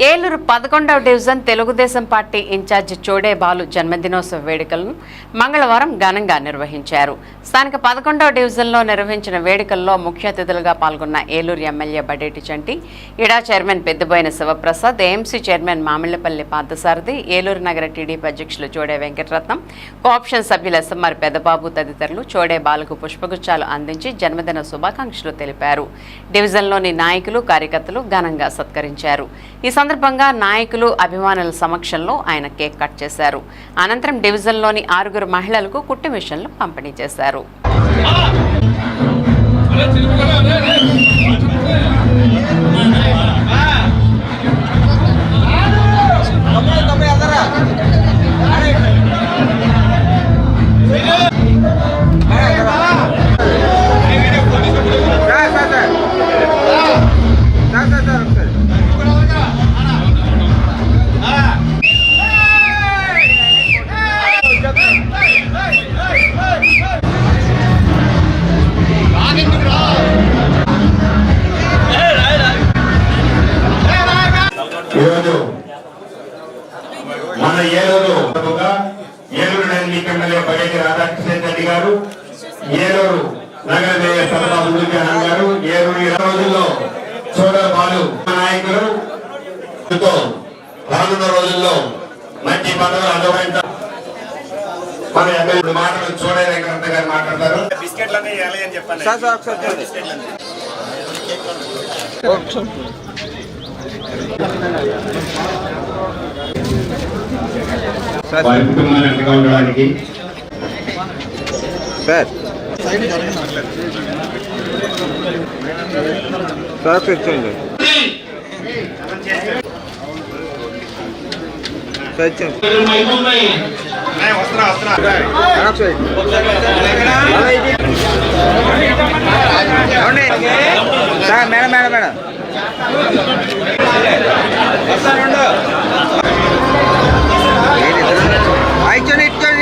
ఏలూరు పదకొండవ division Telugu Desam party incharge Chode Balu జన్మదినోత్సవ వేడుకలను మంగళవారం ఘనంగా నిర్వహించారు. స్థానిక పదకొండవ డివిజన్లో నిర్వహించిన వేడుకల్లో ముఖ్య అతిథులుగా పాల్గొన్న ఏలూరు ఎమ్మెల్యే బడేటి చంటి ఇడా chairman Peddaboyina Sivaprasad AMC chairman Mamillapalli Parthasarathi Eluru నగర టీడీపీ అధ్యక్షులు చోడే వెంకటరత్నం కోఆప్షన్ సభ్యులు ఎస్ఎంఆర్ పెద్దబాబు తదితరులు చోడే బాలుకు పుష్పగుచ్చాలు అందించి జన్మదిన శుభాకాంక్షలు తెలిపారు. డివిజన్లోని నాయకులు కార్యకర్తలు ఘనంగా సత్కరించారు. ఈ సందర్భంగా నాయకులు అభిమానుల సమక్షంలో ఆయన కేక్ కట్ చేశారు అనంతరం డివిజన్లోని ఆరుగురు మహిళలకు కుట్టు మిషన్లు పంపిణీ చేశారు మన ఏలూరు ఏలూరు నగర ఎమ్మెల్యే బడేటి రాధాకృష్ణ రెడ్డి గారు ఏలూరు నగర మేయర్ సభా ముందుజానం గారు ఏలూరు ఈ రోజుల్లో చూడ బాలు నాయకులు. రానున్న రోజుల్లో మంచి పదవులు అనుభవించ మన ఎమ్మెల్యే మాటలు చూడే వెంకట గారు మాట్లాడతారు. బిస్కెట్లన్నీ అని బిస్కెట్లన్నీ. వారి కుటుంబాన్ని అండగా ఉండడానికి సార్. సార్ ఏమండి? Sir madam madam madam. একজন একজন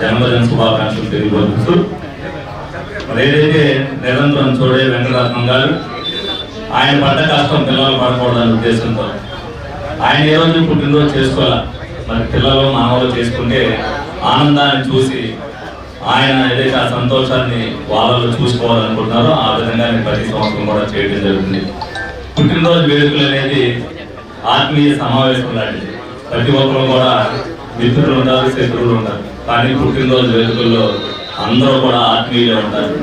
జన్మదిన శుభాకాంక్షలు తెలియపరుస్తూ మరి ఏదైతే నిరంతరం సోడే వెంకటరత్నం గారు ఆయన పడ్డ కష్టం పిల్లలు పడకూడదనే ఉద్దేశంతో ఆయన ఏ రోజు పుట్టినరోజు చేసుకోవాలా మరి పిల్లలు మానవులు చేసుకుంటే ఆనందాన్ని చూసి ఆయన ఏదైతే ఆ సంతోషాన్ని వాళ్ళలో చూసుకోవాలనుకుంటున్నారో ఆ విధంగా ప్రతి సంవత్సరం కూడా చేయడం జరుగుతుంది. పుట్టినరోజు వేడుకలు అనేది ఆత్మీయ సమావేశం లాంటిది. ప్రతి ఒక్కరు కూడా మిత్రులు ఉంటారు శత్రువులు ఉంటారు. కానీ పుట్టినరోజు వేడుకల్లో అందరూ కూడా ఆత్మీయులే ఉంటారు.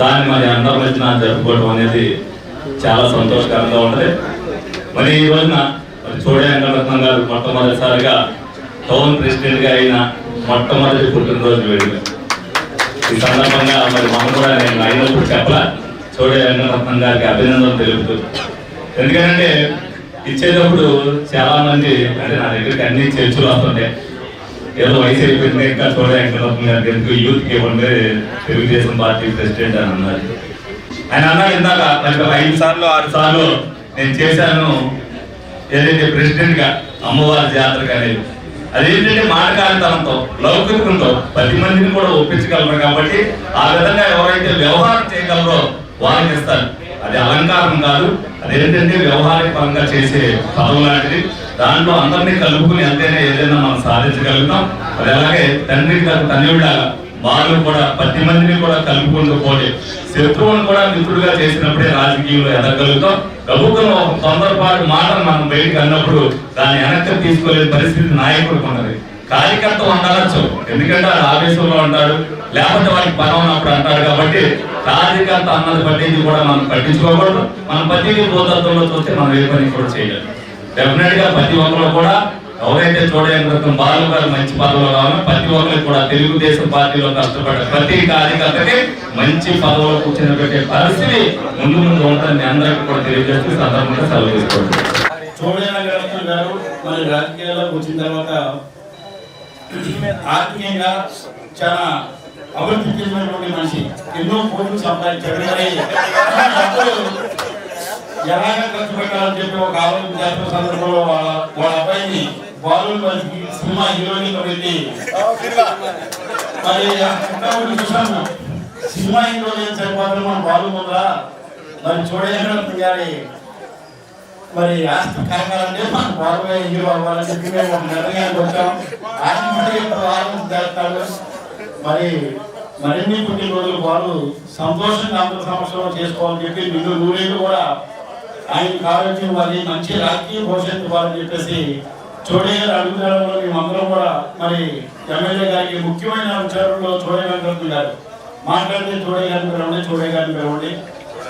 దాన్ని మరి అందరి మధ్యన జరుపుకోవడం అనేది చాలా సంతోషకరంగా ఉంటుంది. మరి ఈ రోజున మరి చూడే వెంకటరత్నం గారు మొట్టమొదటిసారిగా టౌన్ ప్రెసిడెంట్గా అయిన మొట్టమొదటి పుట్టినరోజు వేడుక. ఈ సందర్భంగా మరి మనం కూడా నేను అయినప్పుడు చెప్పలా చూడే వెంకటరత్నం గారికి అభినందనలు తెలుపుతూ. ఎందుకంటే ఇచ్చేటప్పుడు చాలా మంది అంటే నా దగ్గరికి అన్ని చర్చలు వస్తుంటాయి. ఏదో వయసు అయిపోయింది ఇంకా చూడ వెంకటరత్నం గారికి ఎందుకు యూత్కి ఇవ్వండి. తెలుగుదేశం పార్టీ ప్రెసిడెంట్ అని అన్నారు. ఆయన అన్న ఇందాక ఐదు సార్లు ఆరు సార్లు నేను చేశాను. ఏదైతే ప్రెసిడెంట్గా అమ్మవారి జాతర అనేది. అదేంటంటే మాటకారితనంతో లౌకికంతో పది మందిని కూడా ఒప్పించగలరు కాబట్టి ఆ విధంగా ఎవరైతే వ్యవహారం చేయగలరో వారికి ఇస్తారు. అది అలంకారం కాదు అదేంటంటే వ్యవహారిక పరంగా చేసే పదం లాంటిది. దాంట్లో అందరినీ కలుపుకుని అంతేనే ఏదైనా మనం సాధించగలుగుతాం. అది అలాగే తండ్రికి తన వాళ్ళు కూడా ప్రతి మందిని కూడా కలుపుకుంటూ పోలే శత్రువును కూడా మిత్రుడుగా చేసినప్పుడే రాజకీయంలో ఎదగలుగుతాం. ప్రభుత్వం ఒక తొందరపాటు మాటను మనం బయటకు అన్నప్పుడు దాన్ని వెనక్కి తీసుకోలేని పరిస్థితి నాయకుడికి ఉన్నది. కార్యకర్త ఉండవచ్చు ఎందుకంటే వాడు ఆవేశంలో ఉంటాడు. లేకపోతే వాడికి పని ఉన్నప్పుడు అంటాడు కాబట్టి కార్యకర్త అన్నది పట్టింది కూడా మనం పట్టించుకోకూడదు. మనం పట్టింది బోధత్వంలో చూస్తే మనం ఏ పని కూడా చేయలేదు డెఫినెట్గా ప్రతి ఒక్కరు కూడా ఎవరైతే చూడలేని బాలు గారు మంచి పదవులు కావాలో ప్రతి ఒక్కరికి కూడా తెలుగుదేశం పార్టీలో కష్టపడే ప్రతి కార్యకర్తకి మంచి పదవులు కూర్చొని పెట్టే పరిస్థితి ముందు ముందు ఉంటుందని అందరికీ కూడా తెలియజేస్తూ సందర్భంగా సెలవు తీసుకోండి. చూడలేని గారు మరి రాజకీయాల్లోకి వచ్చిన తర్వాత ఆత్మీయంగా చాలా అభివృద్ధి చెందినటువంటి మనిషి. ఎన్నో కోట్లు సంపాదించారు మరి ఆ డబ్బులు ఎలాగ ఖర్చు పెట్టాలని చెప్పి ఒక ఆలోచన చేస్తున్న సందర్భంలో వాళ్ళ వాళ్ళ అబ్బాయిని బాలు సినిమా హీరోని పెట్టి మరి చూసాను సినిమా హీరోని ఏం సరిపోతుంది మన బాలు ముందర. మరి చూడలేని గారి మరి ఆస్తి కలగాలంటే మన బాబుగా హీరో అవ్వాలని చెప్పి మేము ఒక నిర్ణయానికి వచ్చాం. ఆలోచన చేస్తాడు? మరి మరిన్ని కొన్ని రోజులు వాళ్ళు సంతోషంగా అందరి సంవత్సరం చేసుకోవాలని చెప్పి నిన్ను నూరేళ్ళు కూడా ఆయన కావాల్సిన వారి మంచి రాజకీయ భవిష్యత్తు ఇవ్వాలని చెప్పేసి చోడే గారు అడుగుదలలో మేమందరం కూడా మరి ఎమ్మెల్యే గారికి ముఖ్యమైన విచారంలో చోడే వెంకటరత్న గారు మాట్లాడితే చోడే గారిని పిలవండి చోడే గారిని పిలవండి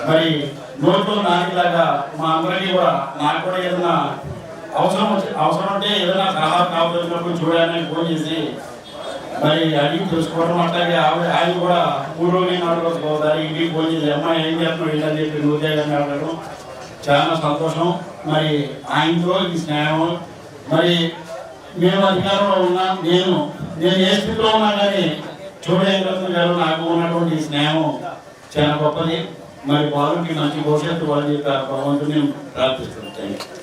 మరి నోట్లో నానిలాగా మా అందరికీ కూడా నాకు కూడా ఏదైనా అవసరం అవసరం అంటే ఏదైనా సలహా కావాల్సినప్పుడు చూడాలని ఫోన్ చేసి మరి అడిగి తెలుసుకోవడం అట్లాగే ఆవిడ ఆయన కూడా ఊరు నాడు నాలుగు రోజులు ఇంటికి ఫోన్ చేసి అమ్మాయి ఏం చేస్తున్నావు? ఏంటని చెప్పి నువ్వు చేయగానే అడగడం చాలా సంతోషం. మరి ఆయనతో ఈ స్నేహం. మరి మేము అధికారంలో ఉన్నా. నేను నేను ఏ స్థితిలో ఉన్నా కానీ చూడేంద్ర గారు నాకు ఉన్నటువంటి స్నేహం చాలా గొప్పది. మరి బాలుకి మంచి భవిష్యత్తు వాళ్ళ యొక్క భగవంతుని ప్రార్థిస్తున్నాను థ్యాంక్ యూ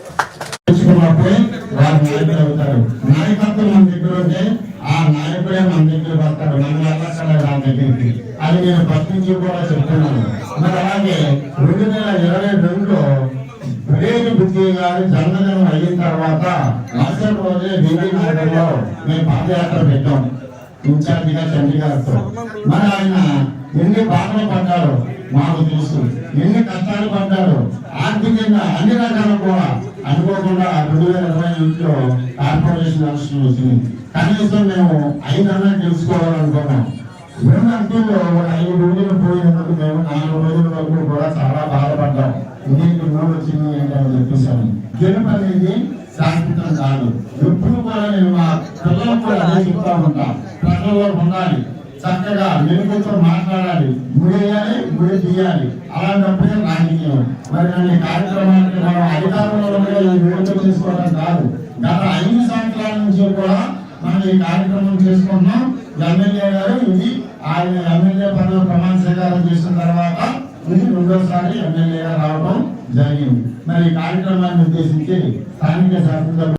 తెచ్చుకున్నప్పుడే వారు నాయకులు అవుతారు నాయకత్వం మన దగ్గర ఉంటే ఆ నాయకుడే మన దగ్గరికి వస్తాడు మన వెళ్ళక్కర్లేదు ఆ దగ్గరికి అది నేను ఫస్ట్ నుంచి కూడా చెప్తున్నాను మరి అలాగే రెండు వేల ఇరవై రెండులో బ్రేక్ బుద్ధి గారి అయిన తర్వాత మరుసటి రోజే బీబీ నగర్లో మేము పాదయాత్ర పెట్టాం. ఇన్ఛార్జిగా చంద్రి గారితో మరి ఆయన ఎన్ని బాధలు పడ్డారు మాకు తెలుసు. ఎన్ని కష్టాలు పడ్డారు ఆర్థికంగా అన్ని రకాలు కూడా అనుకోకుండా రెండు వేల ఇరవై ఎనిమిదిలో కార్పొరేషన్ ఎలక్షన్ వచ్చింది. కనీసం మేము ఐదన్నా తెలుసుకోవాలనుకున్నాం రెండు అంకెల్లో ఐదు రోజులు పోయినందుకు మేము నాలుగు రోజుల వరకు కూడా చాలా బాధపడ్డాం. ఇదేంటి నూనె వచ్చింది ఏంటి అని గెలుపు అనేది శాశ్వతం కాదు. ఎప్పుడు కూడా నేను మా పిల్లలకు కూడా అదే చెప్తా ఉంటా. ప్రజల్లో ఉండాలి. చక్కగా మెరుగుతో మాట్లాడాలి. ముడేయాలి ముడి తీయాలి. అలాంటప్పుడే రాజకీయం. మరి అన్ని కార్యక్రమానికి మనం అధికారంలో ఉండగా ఈ వేడుక చేసుకోవడం కాదు. గత ఐదు సంవత్సరాల నుంచి కూడా మనం ఈ కార్యక్రమం చేసుకున్నాం ఎమ్మెల్యే గారు ఇది ఆయన ఎమ్మెల్యే పదవి ప్రమాణ స్వీకారం చేసిన తర్వాత ఇది రెండోసారి ఎమ్మెల్యేగా రావడం జరిగింది. మరి ఈ కార్యక్రమాన్ని ఉద్దేశించి స్థానిక శాసనసభ